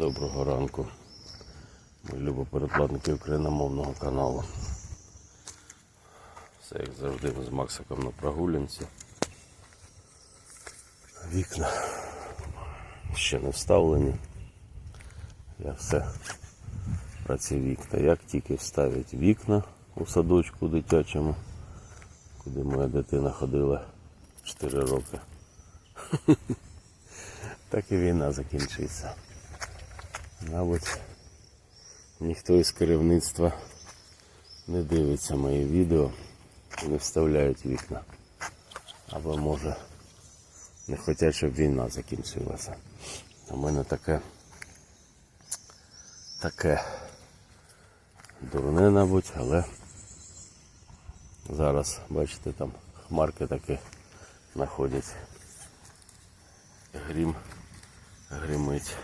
Доброго ранку. Ми любо перекладники україномовного каналу. Все як завжди ми з Максиком на прогулянці. Вікна ще не вставлені. Я все ці вікна. Як тільки вставить вікна у садочку дитячому, куди моя дитина ходила 4 роки, так і війна закінчиться. Мабуть, ніхто із керівництва не дивиться мої відео і не вставляють вікна. Або може не хочуть, щоб війна закінчилася. У мене таке таке дурне, мабуть, але зараз, бачите, там хмарки таки знаходять. Грім гримить.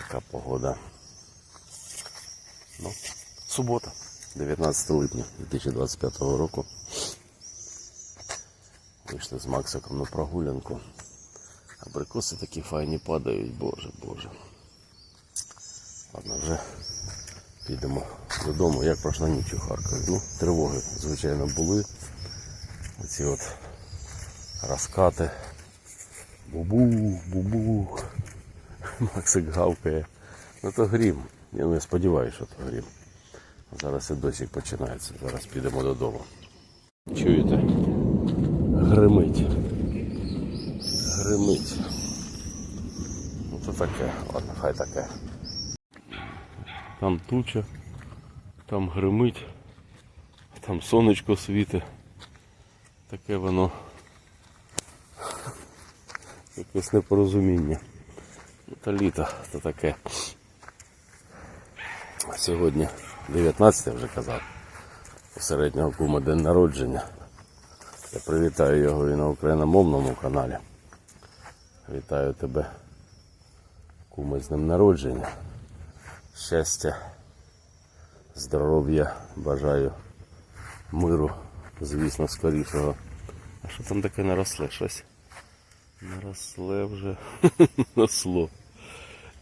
Така погода. Ну, субота, 19 липня 2025 року. Вийшли з Максиком на прогулянку. Абрикоси такі файні падають, боже, боже. Ладно, вже підемо додому. Як пройшла ніч у Харкові. Ну, тривоги, звичайно, були. Оці от розкати. Бубу, бубу. Максик гавкає. Ну то грім. Я не сподіваюся, що то грім. Зараз і досі починається. Зараз підемо додому. Чуєте? Гримить. Гримить. Ну то таке, ладно, хай таке. Там туча, там гримить, там сонечко світить. Таке воно якесь непорозуміння. Та літо, то таке. Сьогодні 19 я вже казав. У середнього кума день народження. Я привітаю його і на україномовному каналі. Вітаю тебе, куми, з днем народження. Щастя, здоров'я, бажаю миру, звісно, скорішого. А що там таке наросле щось? Наросле вже насло.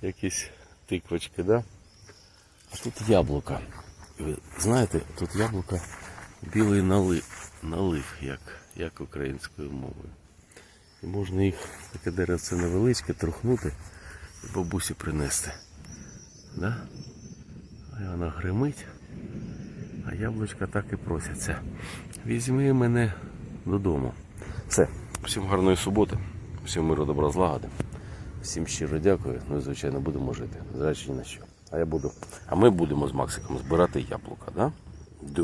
Якісь тиквочки, да? А тут яблука. Ви знаєте, тут яблука білий налив, налив як, як українською мовою. І можна їх, таке деревце невеличке, трухнути і бабусі принести. Да? І вона гримить, а яблучка так і просяться. Візьми мене додому. Все. Всім гарної суботи, всім миру добра злагоди. Всім щиро дякую. Ну і звичайно будемо жити. Зречі ні на що. А я буду. А ми будемо з Максиком збирати яблука, да? Да.